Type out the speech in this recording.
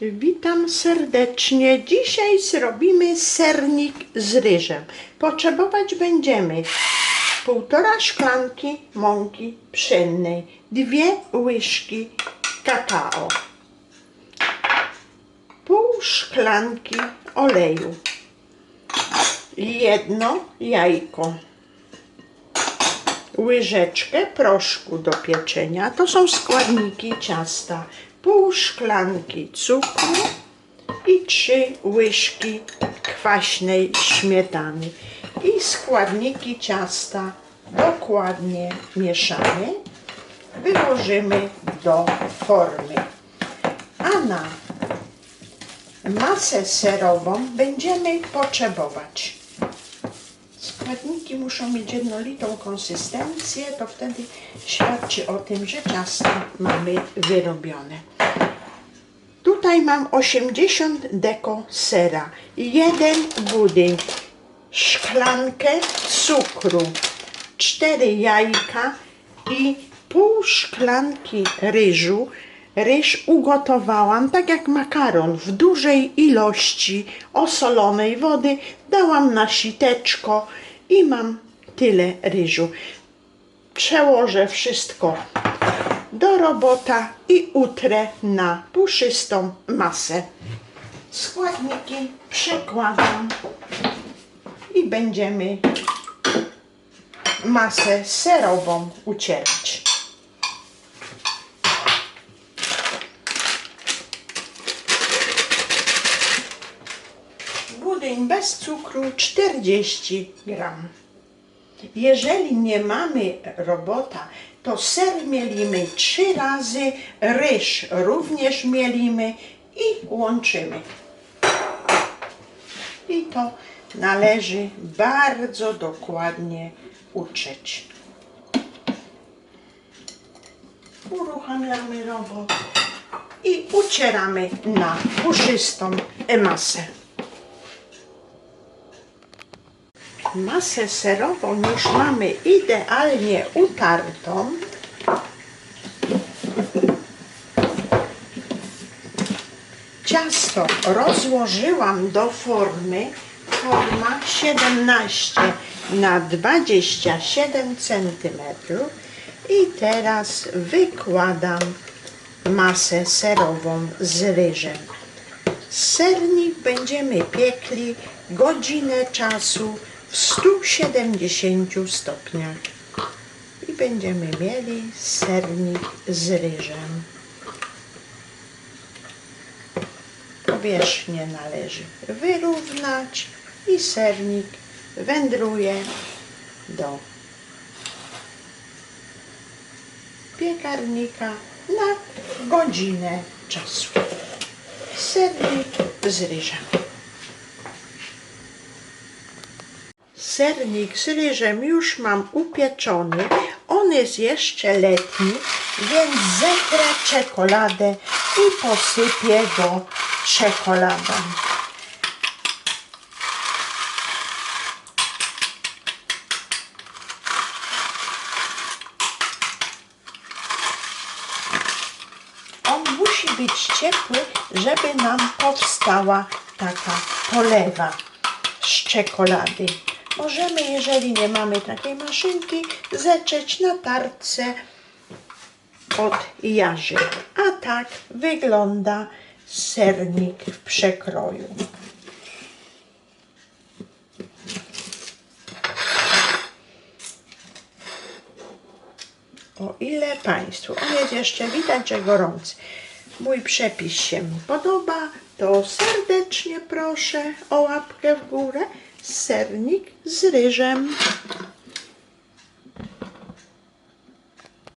Witam serdecznie. Dzisiaj zrobimy sernik z ryżem. Potrzebować będziemy półtora szklanki mąki pszennej, dwie łyżki kakao, pół szklanki oleju, jedno jajko, łyżeczkę proszku do pieczenia. To są składniki ciasta. Pół szklanki cukru i trzy łyżki kwaśnej śmietany. I składniki ciasta dokładnie mieszamy. Wyłożymy do formy. A na masę serową będziemy potrzebować Składniki muszą mieć jednolitą konsystencję, to wtedy świadczy o tym, że ciasto mamy wyrobione. Tutaj mam 80 deko sera, jeden budyń, szklankę cukru, cztery jajka i pół szklanki ryżu. Ryż ugotowałam tak jak makaron w dużej ilości osolonej wody. Dałam na siteczko i mam tyle ryżu. Przełożę wszystko do robota i utrę na puszystą masę. Składniki przekładam i będziemy masę serową ucierać. Budyń bez cukru 40 gram. Jeżeli nie mamy robota, to ser mielimy trzy razy, ryż również mielimy i łączymy. I to należy bardzo dokładnie utrzeć. Uruchamiamy robot i ucieramy na puszystą masę. Masę serową już mamy idealnie utartą. Ciasto rozłożyłam do formy. Forma 17 na 27 cm. I teraz wykładam masę serową z ryżem. Sernik będziemy piekli godzinę czasu w 170 stopniach. I będziemy mieli sernik z ryżem. Powierzchnię należy wyrównać i sernik wędruje do piekarnika na godzinę czasu. Sernik z ryżem. Sernik z ryżem już mam upieczony. On jest jeszcze letni, więc zetrę czekoladę i posypię go czekoladą. On musi być ciepły, żeby nam powstała taka polewa z czekolady. Możemy, jeżeli nie mamy takiej maszynki, zetrzeć na tarce od jarzy. A tak wygląda sernik w przekroju. O ile Państwu, on jest jeszcze widać, że gorący. Mój przepis się podoba, to serdecznie proszę o łapkę w górę. Sernik z ryżem.